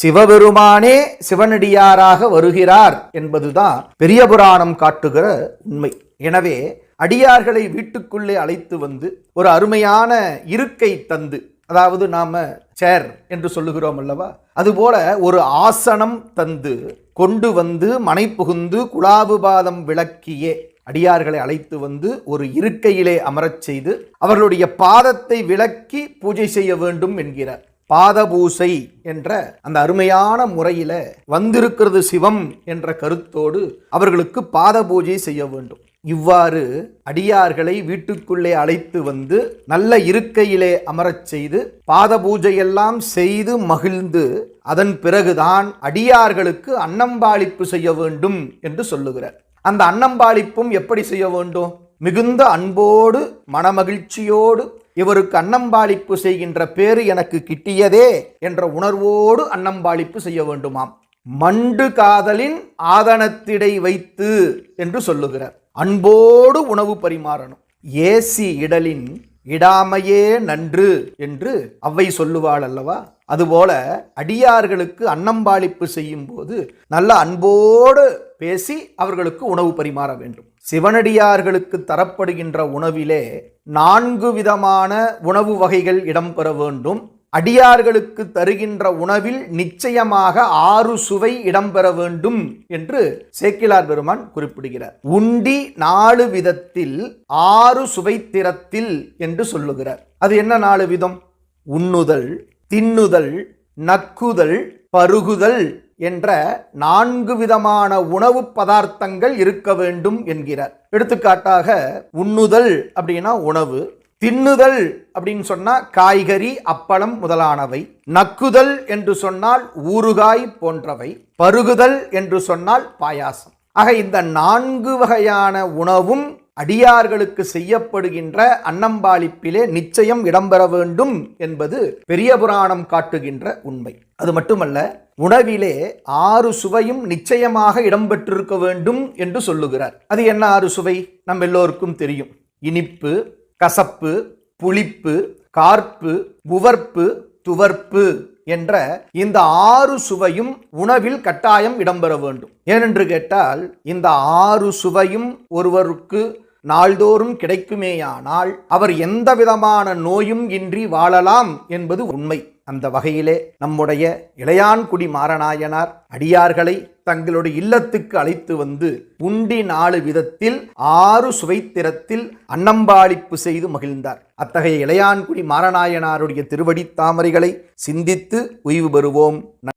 சிவபெருமானே சிவனடியாராக வருகிறார் என்பதுதான் பெரிய புராணம் காட்டுகிற உண்மை. எனவே அடியார்களை வீட்டுக்குள்ளே அழைத்து வந்து ஒரு அருமையான இருக்கை தந்து அதாவது நாம சேர் என்று சொல்லுகிறோம் அல்லவா அதுபோல ஒரு ஆசனம் தந்து கொண்டு வந்து மனை புகுந்து குலாபுபாதம் விளக்கியே அடியார்களை அழைத்து வந்து ஒரு இருக்கையிலே அமரச் செய்து அவர்களுடைய பாதத்தை விளக்கி பூஜை செய்ய வேண்டும் என்கிறார். பாதபூசை என்ற அந்த அருமையான முறையில வந்திருக்கிறது சிவம் என்ற கருத்தோடு அவர்களுக்கு பாத பூஜை செய்ய வேண்டும். இவ்வாறு அடியார்களை வீட்டுக்குள்ளே அழைத்து வந்து நல்ல இருக்கையிலே அமரச் செய்து பாத பூஜையெல்லாம் செய்து மகிழ்ந்து அதன் பிறகுதான் அடியார்களுக்கு அன்னம்பாளிப்பு செய்ய வேண்டும் என்று சொல்லுகிறார். அந்த அன்னம்பாளிப்பும் எப்படி செய்ய வேண்டும்? மிகுந்த அன்போடு மனமகிழ்ச்சியோடு இவருக்கு அன்னம்பாளிப்பு செய்கின்ற பேரு எனக்கு கிட்டியதே என்ற உணர்வோடு அன்னம்பாளிப்பு செய்ய வேண்டுமாம். மண்டு காதலின் ஆதனத்திடை வைத்து என்று சொல்லுகிறார். அன்போடு உணவு பரிமாறணும். ஏசி இடலின் இடாமையே நன்று என்று அவ்வை சொல்லுவாள் அல்லவா? அதுபோல அடியார்களுக்கு அன்னம்பாளிப்பு செய்யும் போது நல்ல அன்போடு பேசி அவர்களுக்கு உணவு பரிமாற வேண்டும். சிவனடியார்களுக்கு தரப்படுகின்ற உணவிலே நான்கு விதமான உணவு வகைகள் இடம்பெற வேண்டும். அடியார்களுக்கு தருகின்ற உணவில் நிச்சயமாக ஆறு சுவை இடம்பெற வேண்டும் என்று சேக்கிலார் பெருமான் குறிப்பிடுகிறார். உண்டி நாலு விதத்தில் ஆறு சுவைத்திறத்தில் என்று சொல்லுகிறார். அது என்ன நாலு விதம்? உண்ணுதல் தின்னுதல் நக்குதல் பருகுதல் என்ற நான்கு விதமான உணவு பதார்த்தங்கள் இருக்க வேண்டும் என்கிறார். எடுத்துக்காட்டாக உண்ணுதல் அப்படின்னா உணவு தின்னுதல் அப்படின்னு சொன்னால் காய்கறி அப்பளம் முதலானவை நக்குதல் என்று சொன்னால் ஊறுகாய் போன்றவை பருகுதல் என்று சொன்னால் பாயாசம். ஆக இந்த நான்கு வகையான உணவும் அடியார்களுக்கு செய்யப்படுகின்ற அன்னம்பாளிப்பிலே நிச்சயம் இடம்பெற வேண்டும் என்பது பெரிய புராணம் காட்டுகின்ற உண்மை. அது மட்டுமல்ல உணவிலே ஆறு சுவையும் நிச்சயமாக இடம்பெற்றிருக்க வேண்டும் என்று சொல்லுகிறார். அது என்ன ஆறு சுவை? நம் எல்லோருக்கும் தெரியும். இனிப்பு கசப்பு புளிப்பு கார்ப்பு உவர்ப்பு துவர்ப்பு என்ற இந்த ஆறு சுவையும் உணவில் கட்டாயம் இடம்பெற வேண்டும். ஏனென்று கேட்டால் இந்த ஆறு சுவையும் ஒருவருக்கு நாள்தோறும் கிடைக்குமேயானால் அவர் எந்த விதமான நோயும் இன்றி வாழலாம் என்பது உண்மை. அந்த வகையிலே நம்முடைய இளையான்குடி மாறநாயனார் அடியார்களை தங்களுடைய இல்லத்துக்கு அழைத்து வந்து உண்டி நாலு விதத்தில் ஆறு சுவைத்திரத்தில் அன்னம்பாளிப்பு செய்து மகிழ்ந்தார். அத்தகைய இளையான்குடி மாறநாயனாருடைய திருவடி தாமரைகளை சிந்தித்து உய்வு பெறுவோம்.